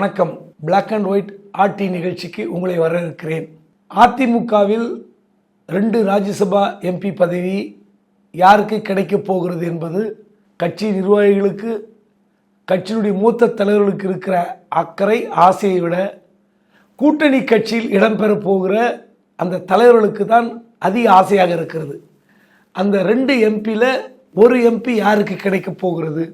வணக்கம். Black and white RT நிகழ்ச்சிக்கு உங்களை வரவேற்கிறேன். அதிமுகவில் ரெண்டு ராஜ்யசபா எம்பி பதவி யாருக்கு கிடைக்கப் போகிறது என்பது கட்சி நிர்வாகிகளுக்கு கட்சியினுடைய மூத்த தலைவர்களுக்கு இருக்கிற அக்கறை ஆசையை விட கூட்டணி கட்சியில் இடம்பெறப் போகிற அந்த தலைவர்களுக்கு தான் அதிக ஆசையாக இருக்கிறது. அந்த ரெண்டு எம்பியில் ஒரு எம்பி யாருக்கு கிடைக்கப் போகிறது?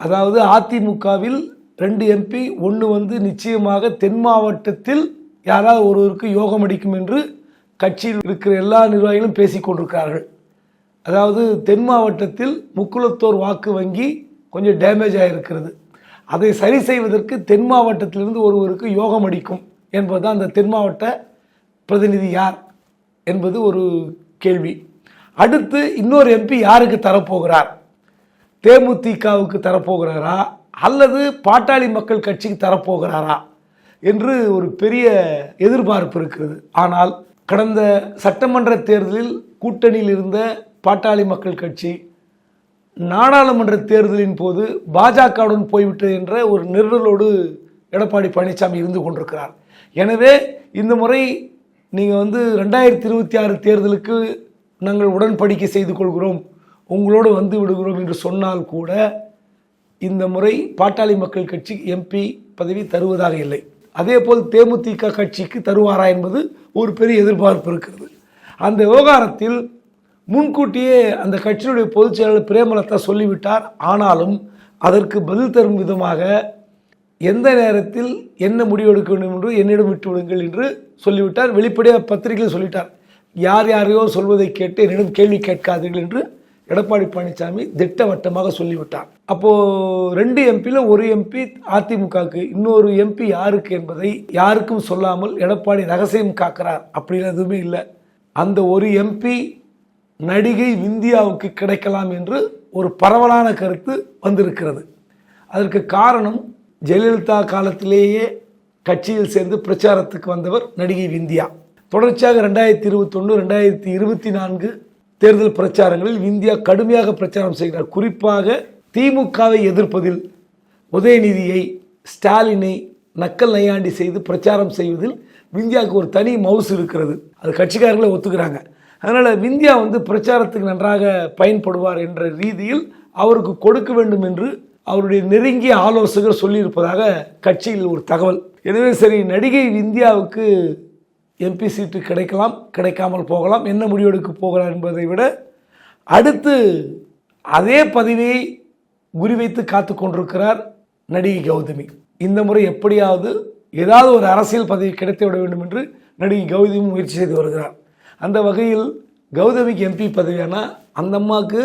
அதாவது அதிமுகவில் ரெண்டு எம்பி ஒன்று வந்து நிச்சயமாக தென் மாவட்டத்தில் யாராவது ஒருவருக்கு யோகம் அடிக்கும் என்று கட்சியில் இருக்கிற எல்லா நிர்வாகிகளும் பேசிக் கொண்டிருக்கிறார்கள். அதாவது தென் மாவட்டத்தில் முக்குளத்தோர் வாக்கு வங்கி கொஞ்சம் டேமேஜ் ஆகிருக்கிறது அதை சரி செய்வதற்கு தென் மாவட்டத்திலிருந்து ஒருவருக்கு யோகம் அடிக்கும் என்பதுதான் அந்த தென் மாவட்ட பிரதிநிதி யார் என்பது ஒரு கேள்வி. அடுத்து இன்னொரு எம்பி யாருக்கு தரப்போகிறார்? தேமுதிகவுக்கு தரப்போகிறாரா? அல்லது பாட்டாளி மக்கள் கட்சிக்கு தரப்போகிறாரா என்று ஒரு பெரிய எதிர்பார்ப்பு இருக்கிறது. ஆனால் கடந்த சட்டமன்ற தேர்தலில் கூட்டணியில் இருந்த பாட்டாளி மக்கள் கட்சி நாடாளுமன்ற தேர்தலின் போது பாஜகவுடன் போய்விட்டது என்ற ஒரு நிரலோடு எடப்பாடி பழனிசாமி இருந்து கொண்டிருக்கிறார். எனவே இந்த முறை நீங்கள் வந்து ரெண்டாயிரத்தி இருபத்தி ஆறு தேர்தலுக்கு நாங்கள் உடன்படிக்கை செய்து கொள்கிறோம் உங்களோடு வந்து விடுகிறோம் என்று சொன்னால் கூட இந்த முறை பாட்டாளி மக்கள் கட்சி எம்பி பதவி தருவதாக இல்லை. அதே போல் தேமுதிக கட்சிக்கு தருவாரா என்பது ஒரு பெரிய எதிர்பார்ப்பு இருக்கிறது. அந்த விவகாரத்தில் முன்கூட்டியே அந்த கட்சியினுடைய பொதுச் செயலாளர் பிரேமலதா சொல்லிவிட்டார். ஆனாலும் அதற்கு பதில் தரும் விதமாக எந்த நேரத்தில் என்ன முடிவெடுக்க வேண்டும் என்று என்னிடம் விட்டு விடுங்கள் என்று சொல்லிவிட்டார். வெளிப்படையாக பத்திரிகையில் சொல்லிட்டார். யார் யாரையோ சொல்வதை கேட்டு என்னிடம் கேள்வி கேட்காதீர்கள் என்று எடப்பாடி பழனிசாமி திட்டவட்டமாக சொல்லிவிட்டார். அப்போது ரெண்டு எம்பியில் ஒரு எம்பி அதிமுகவுக்கு இன்னொரு எம்பி யாருக்கு என்பதை யாருக்கும் சொல்லாமல் எடப்பாடி ரகசியம் காக்கிறார். அப்படின்னு எதுவுமே இல்லை. அந்த ஒரு எம்பி நடிகை இந்தியாவுக்கு கிடைக்கலாம் என்று ஒரு பரவலான கருத்து வந்திருக்கிறது. அதற்கு காரணம் ஜெயலலிதா காலத்திலேயே கட்சியில் சேர்ந்து பிரச்சாரத்துக்கு வந்தவர் நடிகை விந்தியா. தொடர்ச்சியாக ரெண்டாயிரத்தி இருபத்தொன்று ரெண்டாயிரத்தி இருபத்தி நான்கு தேர்தல் பிரச்சாரங்களில் விந்தியா கடுமையாக பிரச்சாரம் செய்கிறார். குறிப்பாக திமுகவை எதிர்ப்பதில் உதயநிதியை ஸ்டாலினை நக்கல் நையாண்டி செய்து பிரச்சாரம் செய்வதில் விந்தியாவுக்கு ஒரு தனி மவுஸ் இருக்கிறது. அது கட்சிக்காரர்களே ஒத்துக்கிறாங்க. அதனால் விந்தியா வந்து பிரச்சாரத்துக்கு நன்றாக பயன்படுவார் என்ற ரீதியில் அவருக்கு கொடுக்க வேண்டும் என்று அவருடைய நெருங்கிய ஆலோசகர் சொல்லியிருப்பதாக கட்சியில் ஒரு தகவல். எனவே சரி நடிகை விந்தியாவுக்கு எம்பி சீட்டு கிடைக்கலாம் கிடைக்காமல் போகலாம். என்ன முடிவெடுக்க போகலாம் என்பதை விட அடுத்து அதே பதவியை குறிவைத்து காத்து கொண்டிருக்கிறார் நடிகை கௌதமி. இந்த முறை எப்படியாவது ஏதாவது ஒரு அரசியல் பதவி கிடைத்து விட வேண்டும் என்று நடிகை கௌதமி முயற்சி செய்து வருகிறார். அந்த வகையில் கௌதமிக்கு எம்பி பதவியானா அந்த அம்மாவுக்கு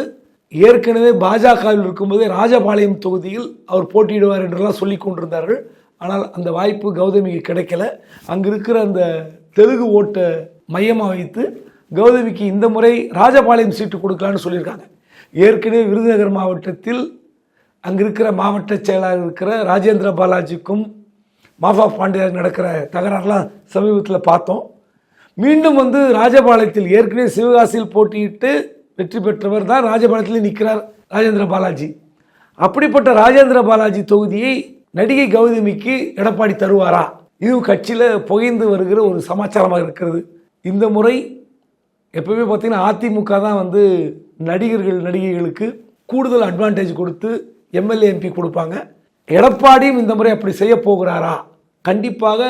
ஏற்கனவே பாஜகவில் இருக்கும்போதே ராஜபாளையம் தொகுதியில் அவர் போட்டியிடுவார் என்றெல்லாம் சொல்லி கொண்டிருந்தார்கள். ஆனால் அந்த வாய்ப்பு கௌதமிக்கு கிடைக்கல. அங்கே இருக்கிற அந்த தெலுங்கு ஓட்டை மையமாக வைத்து கௌதமிக்கு இந்த முறை ராஜபாளையம் சீட்டு கொடுக்கலான்னு சொல்லியிருக்காங்க. ஏற்கனவே விருதுநகர் மாவட்டத்தில் அங்கே இருக்கிற மாவட்ட செயலாளர் இருக்கிற ராஜேந்திர பாலாஜிக்கும் மாஃபா பாண்டியார் நடக்கிற தகராறுலாம் சமீபத்தில் பார்த்தோம். மீண்டும் வந்து ராஜபாளையத்தில் ஏற்கனவே சிவகாசியில் போட்டியிட்டு வெற்றி பெற்றவர் தான் ராஜபாளையத்தில் நிற்கிறார் ராஜேந்திர பாலாஜி. அப்படிப்பட்ட ராஜேந்திர பாலாஜி தொகுதியை நடிகை கௌதமிக்கு எடப்பாடி தருவாரா? இது கட்சியில் புகைந்து வருகிற ஒரு சமாச்சாரமாக இருக்கிறது. இந்த முறை எப்பவுமே பார்த்திங்கன்னா அதிமுக தான் வந்து நடிகர்கள் நடிகைகளுக்கு கூடுதல் அட்வான்டேஜ் கொடுத்து எம்எல்ஏ எம்பி கொடுப்பாங்க. எடப்பாடியும் இந்த முறை அப்படி செய்ய போகிறாரா? கண்டிப்பாக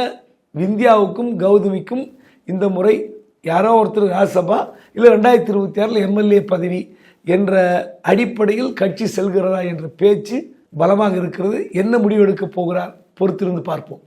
விந்தியாவுக்கும் கௌதமிக்கும் இந்த முறை யாரோ ஒருத்தர் ராஜ்யசபா இல்லை ரெண்டாயிரத்தி இருபத்தி ஆறில் எம்எல்ஏ பதவி என்ற அடிப்படையில் கட்சி செல்கிறதா என்ற பேச்சு பலமாக இருக்கிறது. என்ன முடிவெடுக்கப் போகிறார்? பொறுத்திருந்து பார்ப்போம்.